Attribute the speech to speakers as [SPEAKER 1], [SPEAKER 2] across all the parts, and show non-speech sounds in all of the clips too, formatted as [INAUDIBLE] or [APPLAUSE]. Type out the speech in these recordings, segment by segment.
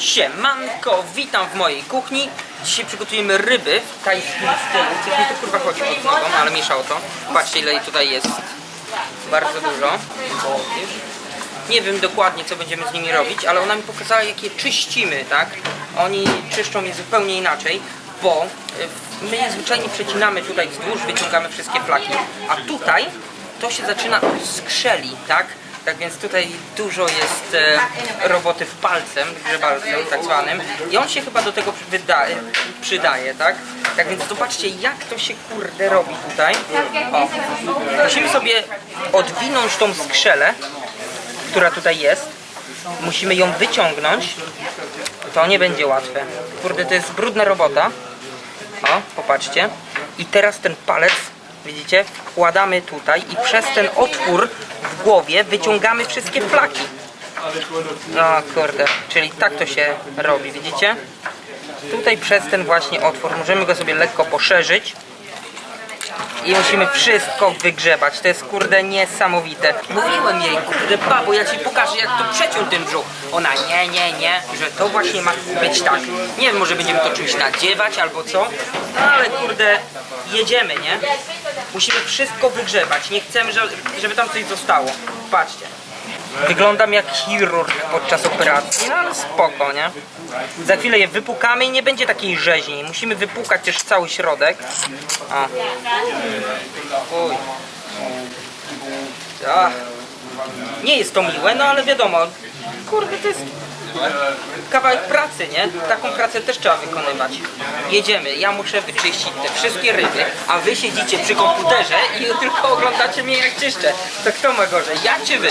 [SPEAKER 1] Siemanko, witam w mojej kuchni. Dzisiaj przygotujemy ryby w tajskim stylu. Coś mi tu kurwa chodzi pod nogą, ale mieszało to. Patrzcie ile tutaj jest. Bardzo dużo. Nie wiem dokładnie co będziemy z nimi robić, ale ona mi pokazała jak je czyścimy, tak? Oni czyszczą je zupełnie inaczej, bo y, my je zwyczajnie przecinamy tutaj wzdłuż, wyciągamy wszystkie flaki, a tutaj to się zaczyna od skrzeli, tak? Tak więc tutaj dużo jest e, roboty w palcem, grzebalcem tak zwanym i on się chyba do tego wydaje, przydaje, tak? Tak więc zobaczcie jak to się kurde robi tutaj. O. Musimy sobie odwinąć tą skrzelę, która tutaj jest. Musimy ją wyciągnąć. To nie będzie łatwe. Kurde, to jest brudna robota. O, popatrzcie. I teraz ten palec, widzicie, wkładamy tutaj i przez ten otwór w głowie wyciągamy wszystkie flaki. No kurde, czyli tak to się robi, widzicie? Tutaj przez ten właśnie otwór możemy go sobie lekko poszerzyć i musimy wszystko wygrzebać. To jest kurde niesamowite. Mówiłem jej, kurde babo, ja ci pokażę jak to przeciął ten brzuch. Ona nie, nie, nie, że to właśnie ma być tak. Nie wiem, może będziemy to czymś nadziewać albo co, ale kurde, jedziemy, nie? Musimy wszystko wygrzebać. Nie chcemy, żeby, tam coś zostało. Patrzcie. Wyglądam jak chirurg podczas operacji, no ale spoko, nie? Za chwilę je wypukamy i nie będzie takiej rzeźni. Musimy wypukać też cały środek. O. Uj. Ach. Nie jest to miłe, no ale wiadomo, kurde, to jest kawałek pracy, nie? Taką pracę też trzeba wykonywać. Jedziemy, ja muszę wyczyścić te wszystkie ryby, a wy siedzicie przy komputerze i [LAUGHS] tylko oglądacie mnie jak czyszczę. To kto ma gorzej, ja czy wy?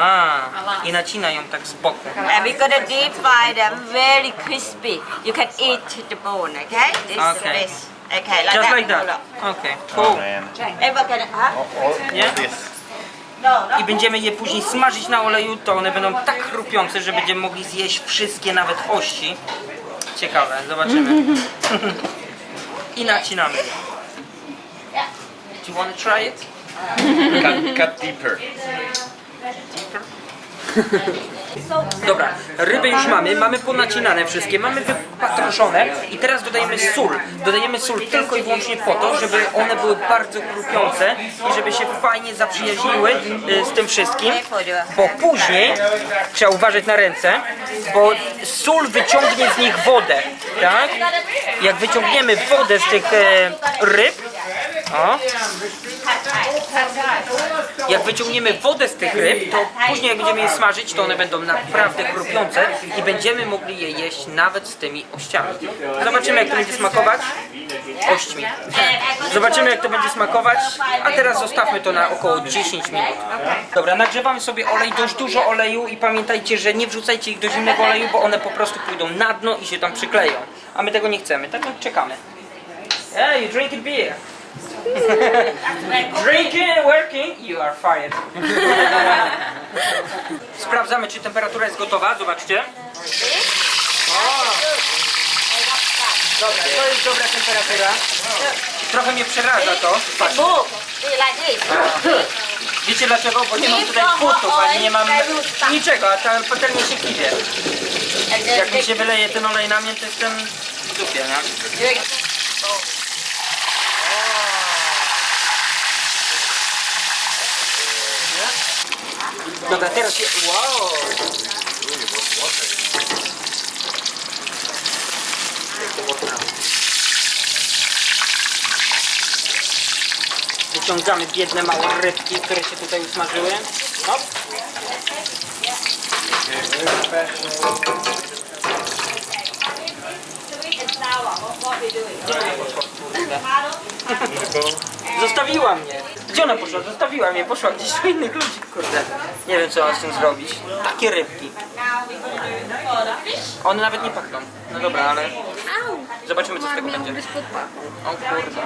[SPEAKER 1] A, i nacina ją tak z boku.
[SPEAKER 2] And we're gonna deep fry them very crispy. You can eat the bone, okay? This
[SPEAKER 1] Okay.
[SPEAKER 2] is okay, like
[SPEAKER 1] Just
[SPEAKER 2] that.
[SPEAKER 1] like that. Okej, cool.
[SPEAKER 2] And we're gonna, huh?
[SPEAKER 1] Nie?
[SPEAKER 2] No, no.
[SPEAKER 1] I będziemy je później smażyć na oleju, to one będą tak chrupiące, że będziemy mogli zjeść wszystkie, nawet ości. Ciekawe, zobaczymy. I nacinamy. Do you want to try it?
[SPEAKER 3] Cut, cut deeper.
[SPEAKER 1] Dobra, ryby już mamy, mamy ponacinane wszystkie, mamy wypatroszone i teraz dodajemy sól. Dodajemy sól tylko i wyłącznie po to, żeby one były bardzo chrupiące i żeby się fajnie zaprzyjaźniły y, z tym wszystkim, bo później trzeba uważać na ręce, bo sól wyciągnie z nich wodę, tak? Jak wyciągniemy wodę z tych e, ryb, o, jak wyciągniemy wodę z tych ryb, to później jak będziemy je smażyć, to one będą naprawdę chrupiące i będziemy mogli je jeść nawet z tymi ościami. Zobaczymy jak to będzie smakować. Ośćmi. Zobaczymy jak to będzie smakować, a teraz zostawmy to na około 10 minut. Dobra, nagrzewamy sobie olej, dość dużo oleju i pamiętajcie, że nie wrzucajcie ich do zimnego oleju, bo one po prostu pójdą na dno i się tam przykleją. A my tego nie chcemy, tak więc czekamy. Hey, you drinking beer? Drinking, working, you are fired. [LAUGHS] Sprawdzamy, czy temperatura jest gotowa. Zobaczcie. O! Dobra, to jest dobra temperatura. Trochę mnie przeraża to. Patrz.
[SPEAKER 2] Move. Do you like this?
[SPEAKER 1] Wiecie dlaczego? Bo nie mam tutaj płotów, ani nie mam niczego, a ta patelnia się kiwie.
[SPEAKER 2] And
[SPEAKER 1] Jak mi się wyleje ten olej na mnie, to jestem w dupie, nie? Dobra, teraz je... Wow! Wyciągamy biedne małe rybki, które się tutaj usmażyły. Hop. Zostawiła mnie. Gdzie ona poszła? Zostawiła mnie, poszła gdzieś do innych ludzi, kurde. Nie wiem co mam z tym zrobić. Takie rybki. One nawet nie pachną. No dobra, ale zobaczymy co z tego będzie. O kurde.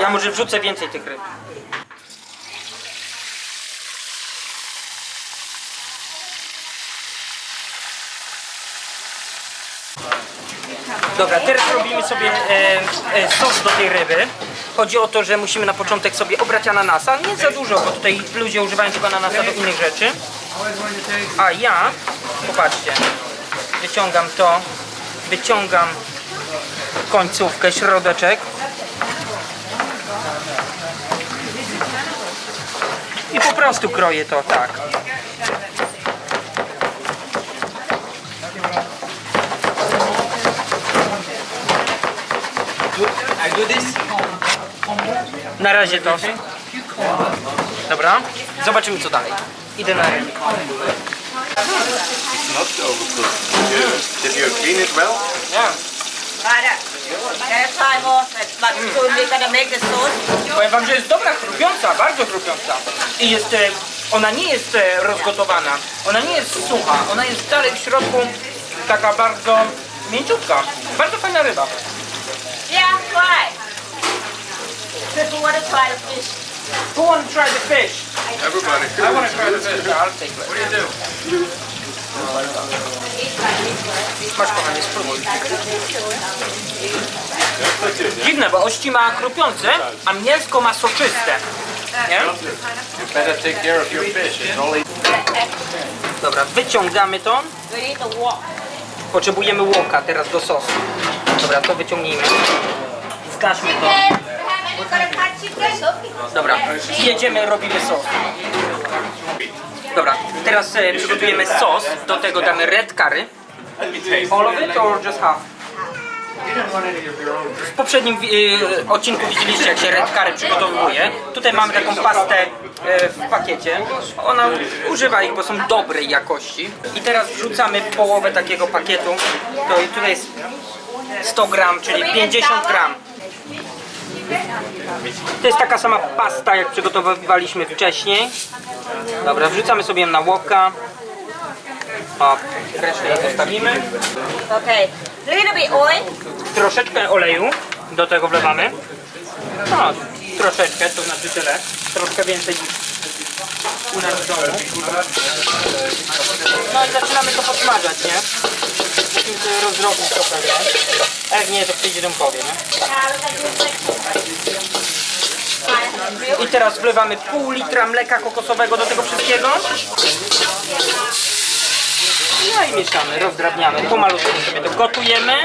[SPEAKER 1] Ja może wrzucę więcej tych ryb. Dobra, teraz robimy sobie e, e, sos do tej ryby. Chodzi o to, że musimy na początek sobie obrać ananasa. Nie za dużo, bo tutaj ludzie używają tego ananasa do innych rzeczy. A ja Popatrzcie. Wyciągam to, wyciągam końcówkę, środeczek. I po prostu kroję to tak.
[SPEAKER 3] I do this.
[SPEAKER 1] Na razie to. Dobra. Zobaczymy co dalej. Idę na rynek.
[SPEAKER 3] Not overcooked. Did you clean it well?
[SPEAKER 2] Sauce.
[SPEAKER 1] Powiem wam, że jest dobra, chrupiąca, bardzo chrupiąca. I jest, e, ona nie jest e, rozgotowana, ona nie jest sucha, ona jest dalej w środku taka bardzo mięciutka. Bardzo fajna ryba.
[SPEAKER 2] Yeah, try. You want to try the fish.
[SPEAKER 1] Who want to try the fish?
[SPEAKER 3] Everybody.
[SPEAKER 1] I want to try the fish. I'll take it.
[SPEAKER 3] What do you do?
[SPEAKER 1] Masz kochanie, spróbuj. Dziwne, bo ości ma chrupiące, a mięsko ma soczyste. Nie?
[SPEAKER 3] You better take care of your fish. It's only
[SPEAKER 1] Dobra, wyciągamy to.
[SPEAKER 2] We need to walk.
[SPEAKER 1] Potrzebujemy łoka teraz do sosu. Dobra, to wyciągnijmy. Zgaśmy to. Dobra, jedziemy, robimy sos. Dobra, teraz e, przygotujemy sos. Do tego damy red curry. All of it or just half? W poprzednim e, odcinku widzieliście jak się red curry przygotowuje. Tutaj mamy taką pastę e, w pakiecie. Ona używa ich, bo są dobrej jakości. I teraz wrzucamy połowę takiego pakietu. To, tutaj jest 100 gram, czyli 50 gram. To jest taka sama pasta, jak przygotowywaliśmy wcześniej. Dobra, wrzucamy sobie ją na łoka. O, resztę jej zostawimy.
[SPEAKER 2] Okay. Little bit oil.
[SPEAKER 1] Troszeczkę oleju do tego wlewamy. No, troszeczkę, to znaczy tyle. Troszkę więcej niż u nas w domu. No i zaczynamy to podsmażać, nie? Musimy sobie rozrobić to pewnie. A Jak nie, to przyjdzie domkowie, nie? I teraz wlewamy pół litra mleka kokosowego do tego wszystkiego. No i mieszamy, rozdrabniamy. Pomalutku sobie to gotujemy.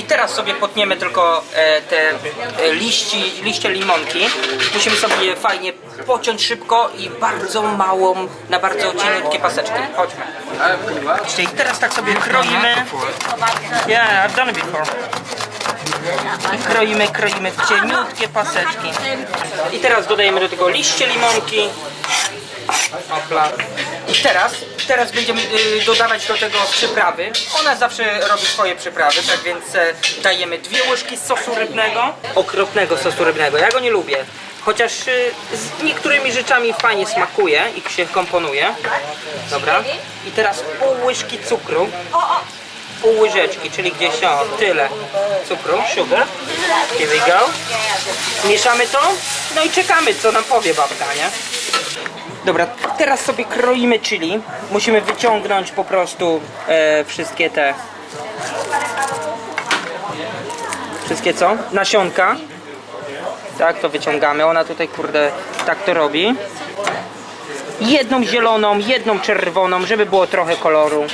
[SPEAKER 1] I teraz sobie potniemy tylko e, te e, liści, liście limonki. Musimy sobie fajnie pociąć szybko i bardzo małą, na bardzo cieniutkie paseczki. Chodźmy. I teraz tak sobie kroimy. Yeah, I've done it before. I kroimy, kroimy w cieniutkie paseczki. I teraz dodajemy do tego liście limonki. I teraz, teraz będziemy y, dodawać do tego przyprawy. Ona zawsze robi swoje przyprawy, tak więc e, dajemy dwie łyżki sosu rybnego. Okropnego sosu rybnego, ja go nie lubię. Chociaż y, z niektórymi rzeczami fajnie smakuje i się komponuje. Dobra. I teraz pół łyżki cukru. Pół łyżeczki, czyli gdzieś o tyle cukru, sugar. Here we go. Mieszamy to, no i czekamy co nam powie babka, nie? Dobra, teraz sobie kroimy chili. Musimy wyciągnąć po prostu e, wszystkie te. Wszystkie co? Nasionka. Tak, to wyciągamy. Ona tutaj, kurde, tak to robi. Jedną zieloną, jedną czerwoną, żeby było trochę koloru.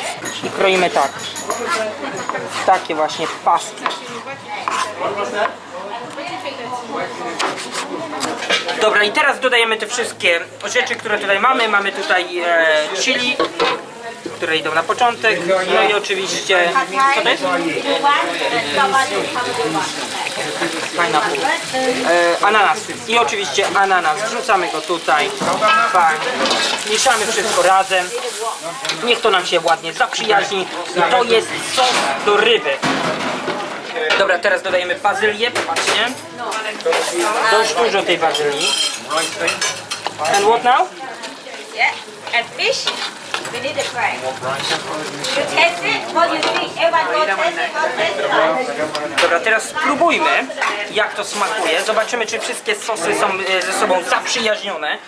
[SPEAKER 1] I kroimy tak. Takie właśnie paski. Dobra, i teraz dodajemy te wszystkie rzeczy, które tutaj mamy. Mamy tutaj e, chili, które idą na początek. No i oczywiście, co to jest? Pineapple. E, ananas. I oczywiście ananas. Wrzucamy go tutaj. Fajnie. Mieszamy wszystko razem. Niech to nam się ładnie zaprzyjaźni. To jest sos do ryby. Dobra, teraz dodajemy bazylię, popatrzcie. Dość dużo tej bazylii. And what now?
[SPEAKER 2] Yeah. And fish. We need to try. You taste it. What you think? Everyone go taste it. Go taste it.
[SPEAKER 1] Dobra, teraz spróbujmy, jak to smakuje. Zobaczymy, czy wszystkie sosy są e, ze sobą zaprzyjaźnione.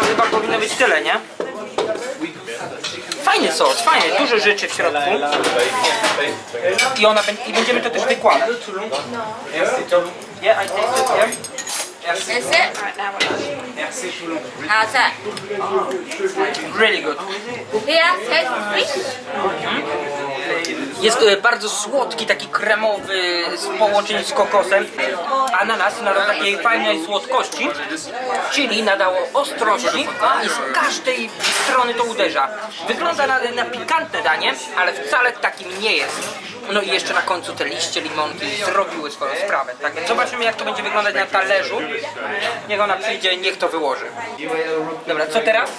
[SPEAKER 1] To chyba powinno być tyle, nie? Fajny sos, fajny, dużo rzeczy w środku. I, ona, I będziemy to też wykładać. Really good.
[SPEAKER 2] Taste.
[SPEAKER 1] Jest e, bardzo słodki, taki kremowy z połączeń z kokosem. Ananas nadał takiej fajnej słodkości. Chili nadało ostrości i z każdej strony to uderza. Wygląda na, na pikantne danie, ale wcale takim nie jest. No i jeszcze na końcu te liście limonki zrobiły swoją sprawę. Tak więc zobaczymy jak to będzie wyglądać na talerzu. Niech ona przyjdzie, niech to wyłoży. Dobra, co teraz?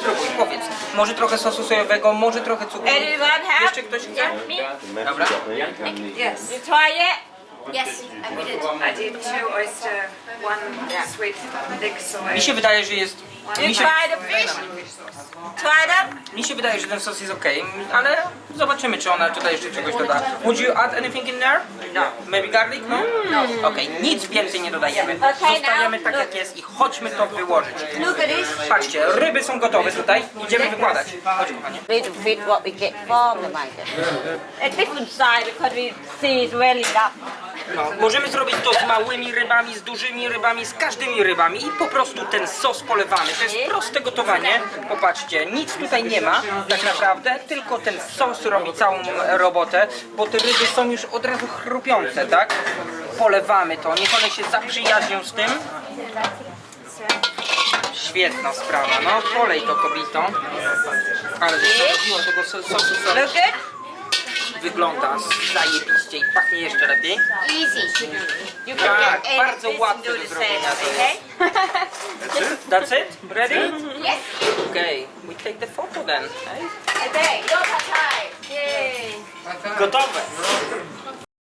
[SPEAKER 1] Spróbuj, powiedz. Może trochę sosu sojowego, może trochę cukru.
[SPEAKER 2] Anyone have?
[SPEAKER 1] Jeszcze ktoś chce? Dobra.
[SPEAKER 2] Yes. You try it?
[SPEAKER 4] Yes, we did. I did two oyster, one sweet thick soy.
[SPEAKER 1] Mi się wydaje, że jest...
[SPEAKER 2] You
[SPEAKER 1] Mi się,
[SPEAKER 2] try the fish?
[SPEAKER 1] Się wydaje, że ten sos jest ok, ale zobaczymy, czy ona tutaj jeszcze czegoś doda. Would you add anything in there? No. Maybe garlic? No? No. Okej, nic więcej nie dodajemy.
[SPEAKER 2] Now
[SPEAKER 1] tak jak jest i chodźmy to wyłożyć.
[SPEAKER 2] Look at this.
[SPEAKER 1] Patrzcie, ryby są gotowe tutaj. Idziemy wykładać. Chodź, kochanie.
[SPEAKER 2] We to fit what we get from the market. A different side because we see it's well enough.
[SPEAKER 1] No, możemy zrobić to z małymi rybami, z dużymi rybami, z każdymi rybami i po prostu ten sos polewamy. To jest proste gotowanie. Popatrzcie, nic tutaj nie ma tak naprawdę, tylko ten sos robi całą robotę, bo te ryby są już od razu chrupiące, tak? Polewamy to, niech one się zaprzyjaźnią z tym. Świetna sprawa, no polej to kobito. Ale zrobiło tego so- sosu sos.
[SPEAKER 2] Look good?
[SPEAKER 1] Wygląda zajebiście i pachnie jeszcze lepiej.
[SPEAKER 2] Easy. You can
[SPEAKER 1] Tak,
[SPEAKER 2] get
[SPEAKER 1] bardzo
[SPEAKER 2] and
[SPEAKER 1] łatwe
[SPEAKER 2] do
[SPEAKER 1] zrobienia to
[SPEAKER 2] okay?
[SPEAKER 1] That's it? Ready?
[SPEAKER 2] Yes.
[SPEAKER 1] Okay, we take the photo then.
[SPEAKER 2] Okay, time. Yay.
[SPEAKER 1] Gotowe.